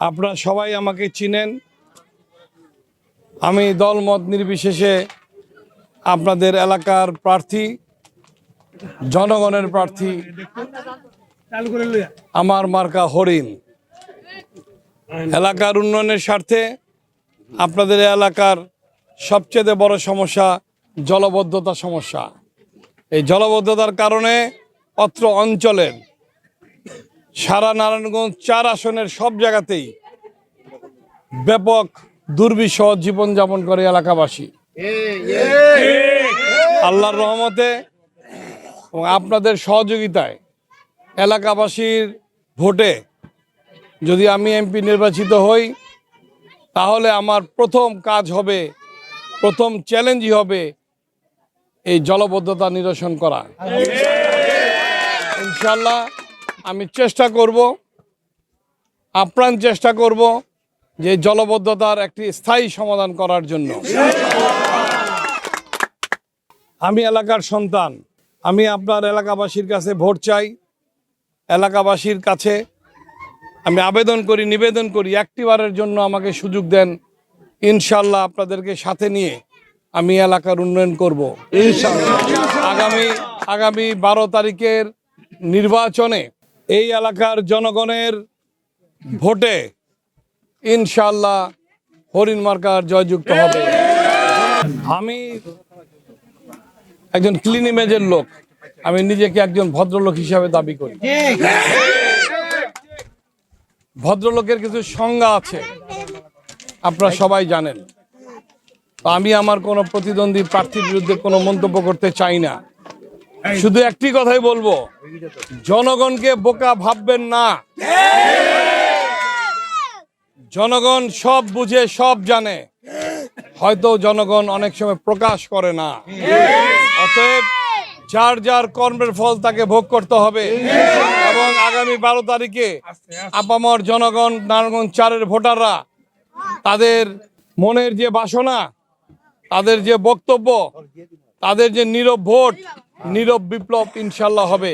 আপনারা সবাই আমাকে চিনেন। আমি দলমত নির্বিশেষে আপনাদের এলাকার প্রার্থী, জনগণের প্রার্থী, আমার মার্কা হরিণ। এলাকার উন্নয়নের স্বার্থে আপনাদের এলাকার সবচেয়ে বড় সমস্যা জলবদ্ধতা সমস্যা। এই জলবদ্ধতার কারণে অত্র অঞ্চলের সারা নারায়ণগঞ্জ চার আসনের সব জায়গাতেই ব্যাপক দুর্বিষহ জীবনযাপন করে এলাকাবাসী। আল্লাহর রহমতে এবং আপনাদের সহযোগিতায় এলাকাবাসীর ভোটে যদি আমি এমপি নির্বাচিত হই তাহলে আমার প্রথম কাজ হবে প্রথম চ্যালেঞ্জই হবে এই জলবদ্ধতা নিরসন করা। ইনশাল্লাহ আমি চেষ্টা করব আপ্রাণ চেষ্টা করব যে জলবদ্ধতার একটি স্থায়ী সমাধান করার জন্য। আমি এলাকার সন্তান। আমি আপনার এলাকাবাসীর কাছে ভোট চাই। এলাকাবাসীর কাছে আমি আবেদন করি নিবেদন করি একটিবারের জন্য আমাকে সুযোগ দেন। ইনশাল্লাহ আপনাদেরকে সাথে নিয়ে আমি এলাকার উন্নয়ন করব। আগামী আগামী বারো তারিখের নির্বাচনে এই এলাকার জনগণের ভোটে ইনশাল্লাহ হরিণ মার্কার জয়যুক্ত হবে। আমি একজন ক্লিন ইমেজের লোক। আমি নিজেকে একজন ভদ্রলোক হিসাবে দাবি করি। ভদ্রলোকের কিছু সংজ্ঞা আছে। আপনারা সবাই জানেন। আমি আমার কোনো প্রতিদ্বন্দ্বী প্রার্থীর বিরুদ্ধে কোনো মন্তব্য করতে চাই না। শুধু একটি কথাই বলব। জনগণকে বোকা ভাববেন না। জনগণ সব বুঝে, সব জানে। হয়তো জনগণ অনেক সময় প্রকাশ করে না। অতএব যার যার কর্মের ফল তাকে ভোগ করতে হবে। এবং আগামী বারো তারিখে আপামর জনগণ, নারায়ণগঞ্জ চারের ভোটাররা তাদের মনের যে বাসনা, তাদের যে বক্তব্য, তাদের যে নীরব ভোট, নীরব বিপ্লব ইনশাল্লাহ হবে।